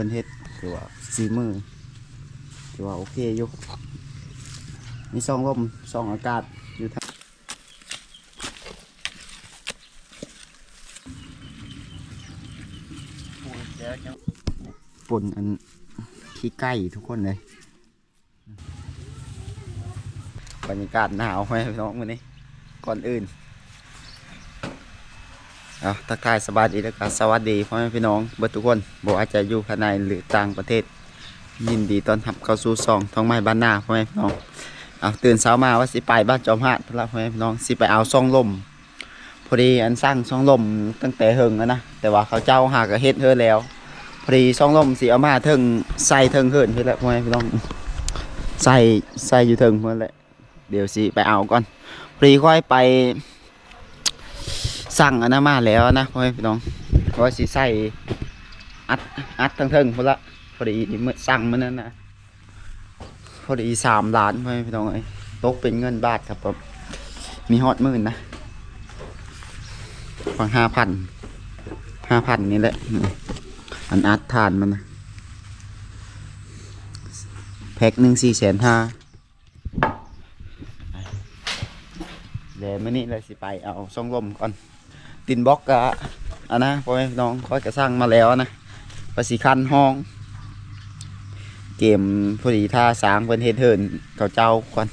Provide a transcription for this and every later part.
พิ่นเฮ็ดถือว่าสีมือถือว่าโอเคอยู่นี่ซองลมซองอากาศอยู่ทางปุ่นอันขี้ไก่ทุกคนเลยบรรยากาศหนาวไหมพี่น้องมื้อนี้ก่อนอื่น เอาทักทายสบายดีแล้วก็สวัสดีพ่อแม่พี่น้องเบิดทุกคนบอกอาจจะอยู่ภายในหรือต่างประเทศ ยินดีต้อนรับเข้าสู่ซองท้องไม้บ้านนาพ่อแม่พี่น้องเอาตื่นเช้ามาว่าสิไปบ้านจอมหาดพละพ่อแม่พี่น้องสิไปเอาซองลมพอดีอันสร้างซองลมตั้งแต่เฮิงแล้วนะแต่ว่าเขาเจ้าหากระเฮ็ดเฮือแล้วพอดีซองลมสิเอามาเทิงใส่เทิงเฮินเพื่อแล้วพ่อแม่พี่น้องใส่ใส่อยู่เทิงเพื่อแหละเดี๋ยวสิไปเอาก่อนพอดีค่อยไป สั่งอันนั้นมาแล้วนะพ่อแม่พี่น้องว่าสิใส่อัดอัดทั้งเทิงพุ่นละพอดีเมื่อสั่งมันนั้นนะพอดีสามล้านพ่อแม่พี่น้องเอ้ตกเป็นเงินบาทครับผมมีฮอดหมื่นนะฟังห้าพันห้าพันนี่แหละอันอัดทานมันนะแพ็คหนึ่งสี่แสนห้าเดี๋ยวมื้อนี้เลยสิไปเอาซ่องลมก่อน ตินบล็อกกะอันนะพ่อแม่พี่น้องค่อยกระสร้างมาแล้วนะภาษีคันห้อง เกมพอดีท่าสางเป็นเฮ็ดเฮินเขาเจ้าก่อน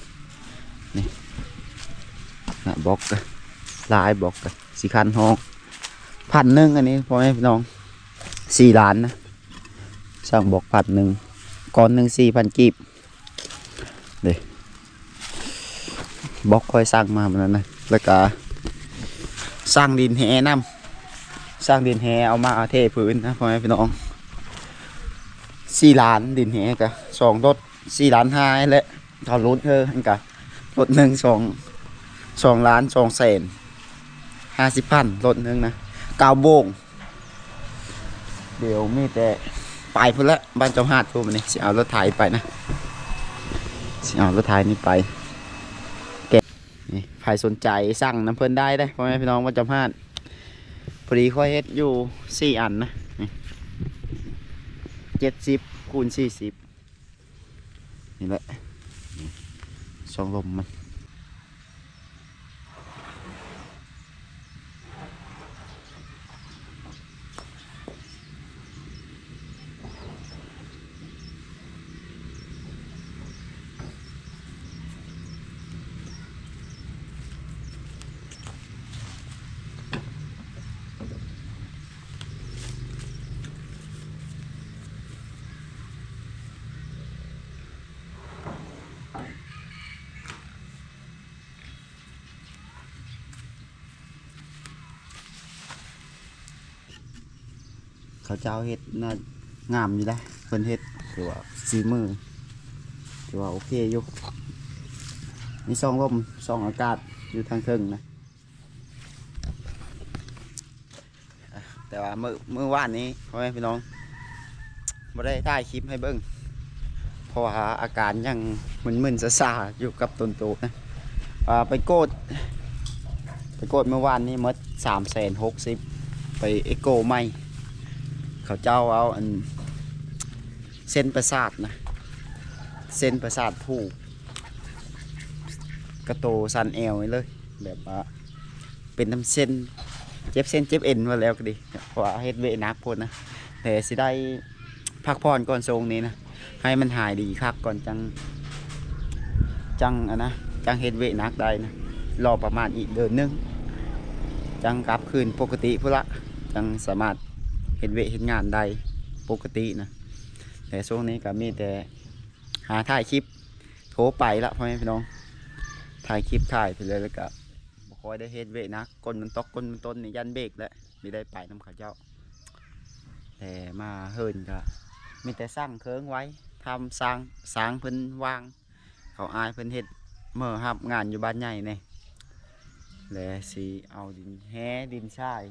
นี่นะบล็อกกะลายบล็อกกะสีคันห้องพันหนึ่งอันนี้พ่อแม่พี่น้องสี่ล้านนะสร้างบล็อกพันหนึ่งก้อนหนึ่งสี่พันกีบเด็บล็อกค่อยสร้างมาแบบนั้นนะแล้วก็ สร้างดินแหน้ำสร้างดินแหเอามาเทพื้นนะพ่อแม่พี่น้องสี่ล้านดินแหกะสองรถสี่ล้านห้าและทอรถเธออันกะรถหนึ่งสองสองล้านสองแสนห้าสิบพันรถหนึ่งนะเก้าโบงเดี๋ยวมีแต่ไปพุ่นละบ้านเจ้าหาดพูดมนี่สิเอารถไถไปนะสิเอารถไถนี่ไป นี่ใครสนใจสั่งน้ำเพิ่นได้ได้พ่อแม่พี่น้องว่าจำพลาดพอดีค่อยเฮ็ดอยู่สี่อันนะเจ็ดสิบคูณสี่สิบนี่แหละช่องลมมัน เขาเจ้าเฮ็ดน่างามอยู่ได้เพิ่นเฮ็ดถือว่าสีมือถือว่าโอเคอยู่นี่ช่องลมช่องอากาศอยู่ทางเทิงนะอะแต่ว่าเมื่อเมื่อวานนี้พ่อแม่พี่น้องไม่ได้ถ่ายคลิปให้เบิ้งเพราะว่าอาการยังมึนๆซาๆอยู่กับตนโตนะอ่าไปโกดไปโกดเมื่อวานนี้หมดสามแสนหกสิบไปเอโกใหม่ เขาเจ้าเอาอันเส้นประสาทนะ เส้นประสาทผูกกระโตสันแอวไว้เลย แบบว่าเป็นน้ำเส้น เจ็บเส้นเจ็บเอ็นมาแล้วก็ดีเพราะเฮ็ดเวนักพดนะ แต่สิได้พักผ่อนก่อนทรงนี้นะ ให้มันหายดีคักก่อนจัง จังอะนะ จังเฮ็ดเวนักได้นะ รอประมาณอีกเดือนหนึง จังกลับคืนปกติพุ่นละจังสามารถ เห็นเวเห็นงานได้ปกตินะแต่ช่วงนี้ก็มีแต่หาถ่ายคลิปโทรไปละพ่อแม่พี่น้องถ่ายคลิปถ่ายไปเลยแล้วก็บ่ค่อยได้เฮ็ดเวนะก้นมันตกก้นมันต้นนี่ยันเบรกแล้วไม่ได้ไปน้ำขาเจ้า แต่มาเฮินก็มีแต่สร้างเคิงไว้ทำสร้างสร้างเพิ่นวาง เขาอายเพิ่นเฮ็ดเมื่อรับงานอยู่บ้านใหญ่เนี่ยแล้วสิเอาดินแห้ดินทราย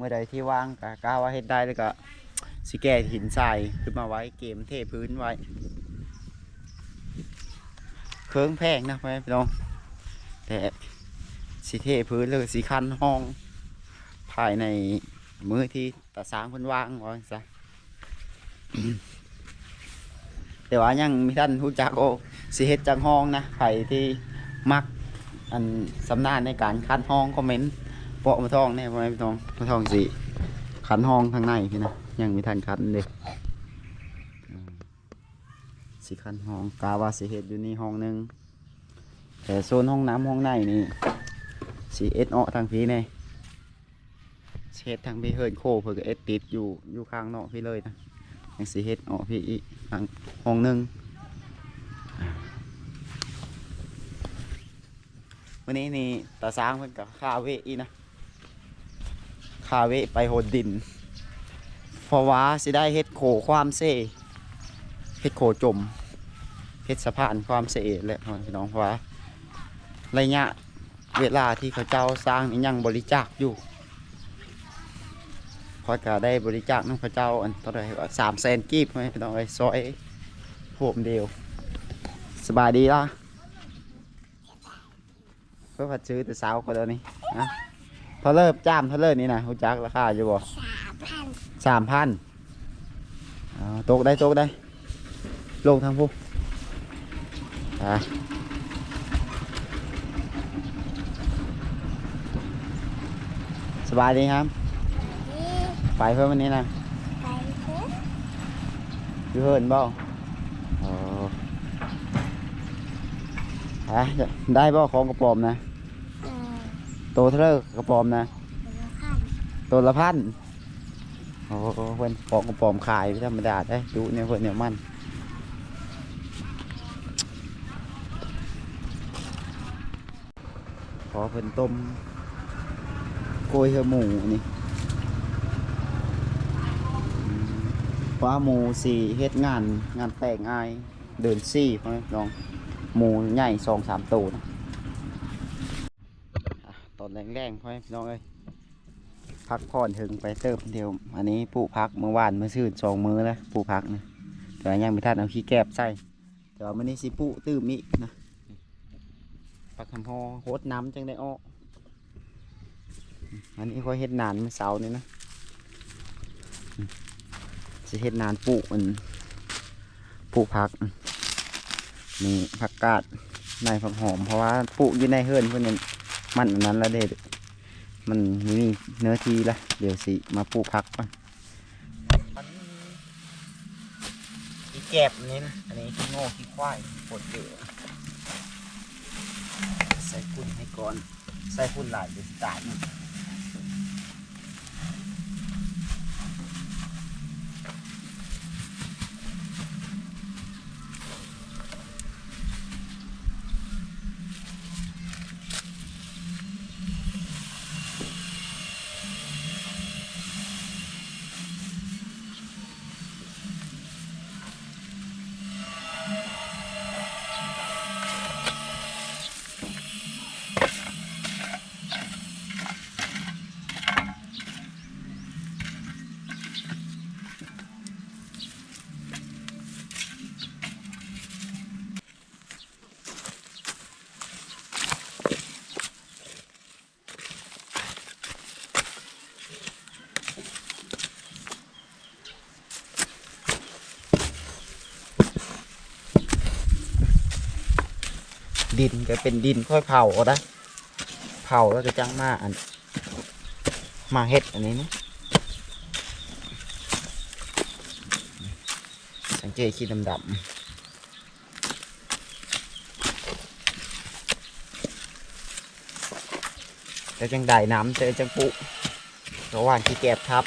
มื่อใดที่ว่างก็กล้าว่าเฮ็ดได้แล้วก็สิแก้หินทรายขึ้นมาไว้เกมเทพื้นไว้เครื่องแพงนะพี่น้องแต่สิเทพื้นเลยสีคันห้อง ภายในมือที่ตาสางเพิ่นว่างไว้ซะแต่ว่ายังมีท่านรู้จักโอสิเฮ็ดจังห้องนะไผที่มักอันสำนาญในการคัดห้องคอมเมนต์ เปาะมาทองเนี่ยพ่อแม่พี่น้องมาทองสิขันห้องทางในพี่นะยังมีท่านคันเด้อืมสิคันห้องกาวาสิเฮ็ดอยู่นี่ห้องหนึ่งแต่โซนห้องน้ำห้องในนี่สิเอ็ดเออทางพี่เนี่ยเฮ็ดทางพี่เฮิร์นโคเพื่อเอ็ดติดอยู่อยู่ข้างนอกพี่เลยนะยังสิเฮ็ดเออพี่อีกทางห้องหนึ่งวันนี้นี่ตาสร้างเพิ่นกับคาเวอีนะ คาเวไปโหดดิน เพราะว่าสิได้เฮ็ดโขความเซเฮ็ดโขจมเฮ็ดสะพานความเซแหละพี่น้องเพราะว่าระยะเวลาที่เขาเจ้าสร้างนี่ยังบริจาคอยู่พอก็ได้บริจาคน้องเขาเจ้าอันเท่าไหร่ว่าสามแสนกีบไหมพี่น้องไอ้ซอยโหมเดียว สบายดีล่ะเพื่อผัดซื้อแต่เช้าก็เดี๋ยวนี้นะ เท่าเลิศจ้ามเท่าเลิศนี่นะรู้จักราคาอยู่บ่สามพันสามพันตกได้ตกได้ ลงทางผู้อะสบายดีครับนี่ไปเพิ่มวันนี้นะไปเพื่ออยู่เฮิร์นบ่อ๋ออะได้บ่ของกระป๋อมนะเอ่อ โตเท่าเลิศกระป๋อมนะเป็นละพันตัวละพันโอ้โหเพื่อนของกระป๋อมขายไม่ธรรมดาได้ดูเนี่ยเพื่อนเนี่ยมันขอเพิ่นต้มโกยเหือหมูนี่อืมว่าหมูสี่เฮ็ดงาน งานแต่งอาย เดินซี่พ่อแม่พี่น้องหมูใหญ่สองสามตัวนะ นแรงๆพ่อแม่พี่น้องเอ้ยพักผ่อนถึงไปเติมเดียว อันนี้ปลูกพักเมื่อวานเมื่อซื่นสองมื้อแล้วปลูกพักนะแต่ยังไม่ทันเอาขี้แกบใส่แต่ว่ามื้อนี้สิปลูกตื้มอีกนะพักทำพอโคดน้ำจังได้ออกอันนี้ค่อยเฮ็ดนานเมื่อเสาร์นี่นะสิเฮ็ดนานปลูกมันปลูกพักนี่ผักกาดในผักหอมเพราะว่าปลูกอยู่ในเฮือนเพื่อน มันอันนั้นแล้วเด็ดมันมีเนื้อทีละเดี๋ยวสิมาปลูกผักก่อนขี้แกบนี้นะอันนี้ขี้โง่ขี้ควายปวดเดือใส่พุ่นให้ก่อน ใส่พุ่นหลายเดี๋ยวตายมัน ดินก็เป็นดินค่อยเผาเอาได้เผาแล้วก็จังมาอัน มาเฮ็ดอันนี้นะสังเกตขี้ดำดำแล้วจังได้น้ำเจอจังปุระหว่างที่แกบทับ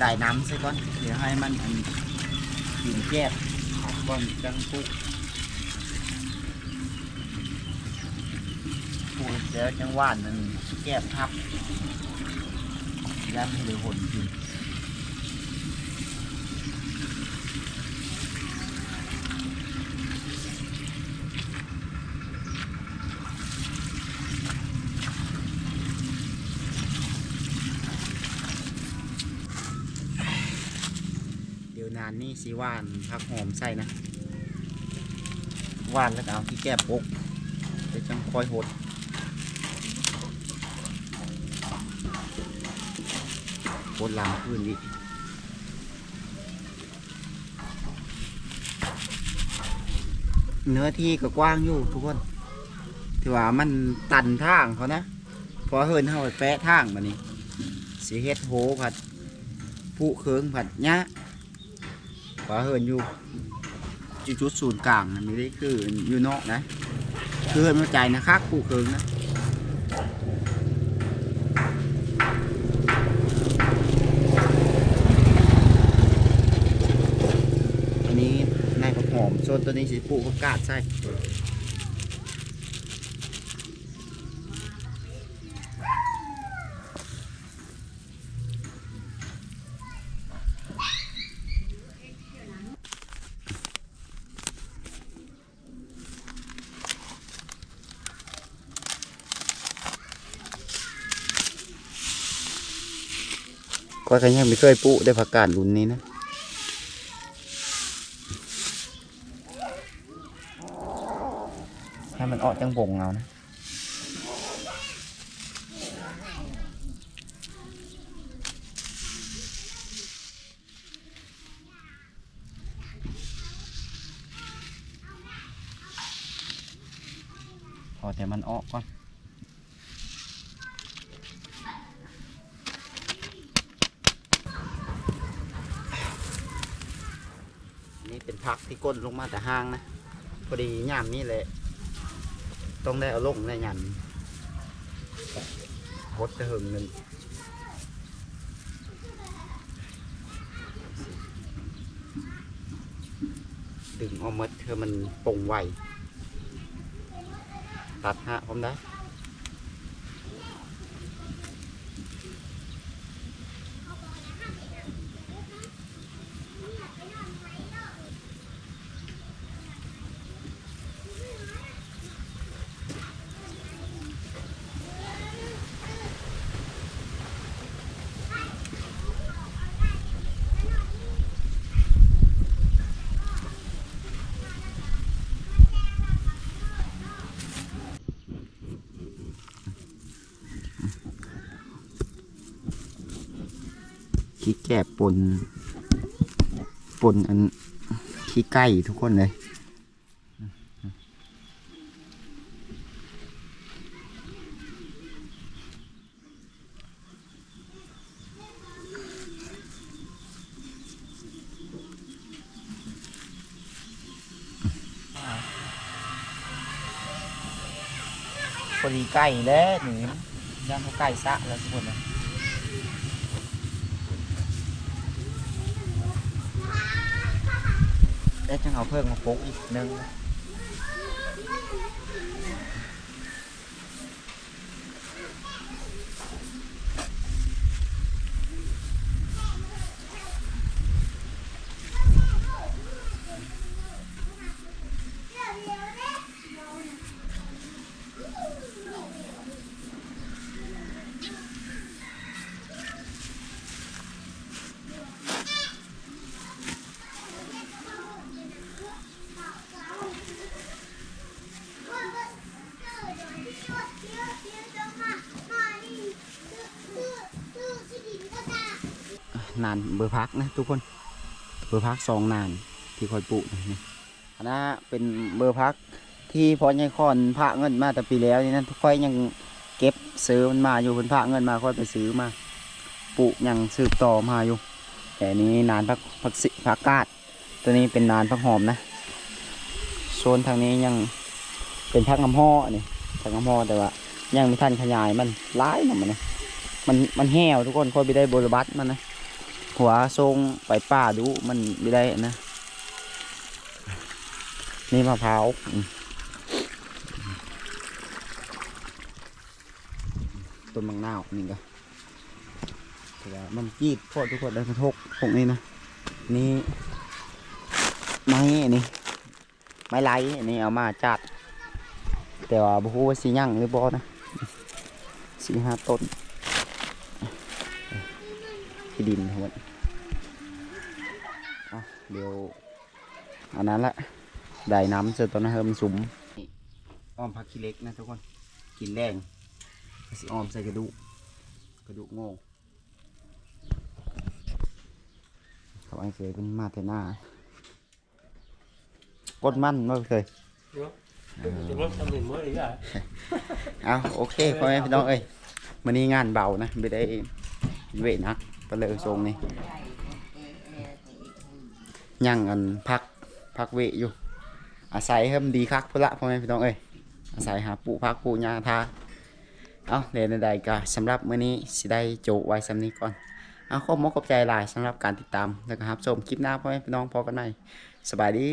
ได้น้ำซะก่อน เดี๋ยวให้มันอันกินแก้บก่อนจังปุปูเดี๋ยวจังหวานมันแก้บทับย่างให้เหลือหนกินานนี่สีหวานผักหอมใส่นะหวานแล้วเอาที่แก้ปกไปจังคอยหดหดตลามพื้นดิเนื้อที่ก็กว้างอยู่ทุกคนถือว่ามันตันทางเขานะ พอเฮินเท่าไปแปะทางแบบนี้สีเฮ็ดโหผัดผู้เคืองผัดยะ ฟ้าเฮินอยู่จุดศูนย์กลางอันนี้ได้คืออยู่นอกนะคือเฮินมาใจนะครับผู้เคืองนะอันนี้นายกระหอมโซนตัวนี้สิปลูกผักกาดใช่ ก็ยังไม่เคยปลูกได้ผักกาดรุ่นนี้นะให้มันออกจังบงเอานะพอแต่มันออกก่อนเป็นผั ก้นลงมาแต่ห้างนะพอดียามนี้แหละต้องได้เอาลงในยันพดจะหึงหนึ่งดึงเออกมาเธอมันปงไวตัดฮะผมได้ ขี้ แก่ปน ปนอันขี้ไก่ทุกคนเลยพอดีไก่แล้วหนูย่างเขาไก่ซะแล้วทุกคนเล ได้จังเอาเพิ่มมาปลุกอีกนึง นานเบอร์พักนะทุกคน เบอร์พักสองนานที่คอยปลูกนะนี่อันนั้นเป็นเบอร์พักที่พอยังคอนพระเงินมาแต่ปีแล้วนี่นั่นทุกค่อยยังเก็บซื้อมันมาอยู่เป็นพระเงินมาค่อยไปซื้อมาปลูกยังสืบต่อมาอยู่ แต่นี้นานพักพักสิพักกาด ตัวนี้เป็นนานพักหอมนะโซนทางนี้ยังเป็นพักน้ำห่อนี่พักน้ำห่อแต่ว่ายังไม่ทันขยายมันร้ายหน่อยมันนะมันมันแห้วทุกคนค่อยไปได้บริบัตมันนะ หัวทรงไปป่าดูมันไม่ได้นะ นี่มะพร้าวต้นมังนาวนี่ก็แต่ว่ามันจีดพอทุกคนได้กระทกพวกนี้นะ นี่ไม้นี่ไม้ไลอันนี้เอามาจัด แต่ว่าบุฮูว่าสียั่งหรือบ่นะสี่ห้าต้นที่ดินทั้งหมด เดี๋ยวอันนั้นละได้น้ำเสร็จตอนนั้นเฮิมนสุมอ้อมผักขี้เหล็กนะทุกคนกินแรงสิอ้อมใส่กระดูกกระดูกโง่เขาไอ้เคยเป็นมาเทน่ากดมันมาเคยจะรถทำหนึ่งมื้ออีกอะเอาโอเคพ่อแม่พี่น้องเอ้ยมื้อนี้งานเบานะไม่ได้เวทนักไปเลยทรงนี่ ยังอันพักพักเวอยู่ อาศัยเฮิมดีคักพุ่นละพ่อแม่พี่น้องเอ้ยอาศัยหาปูพักปูยาทาเอาเดี๋ยวใดก็สำหรับมื้อนี้สิได้โจไว้สำนี้ก่อนเอาขอบมกขอบใจหลายสำหรับการติดตามแล้วก็ครับชมคลิปหน้าพ่อแม่พี่น้องพอกันใหม่สบายดี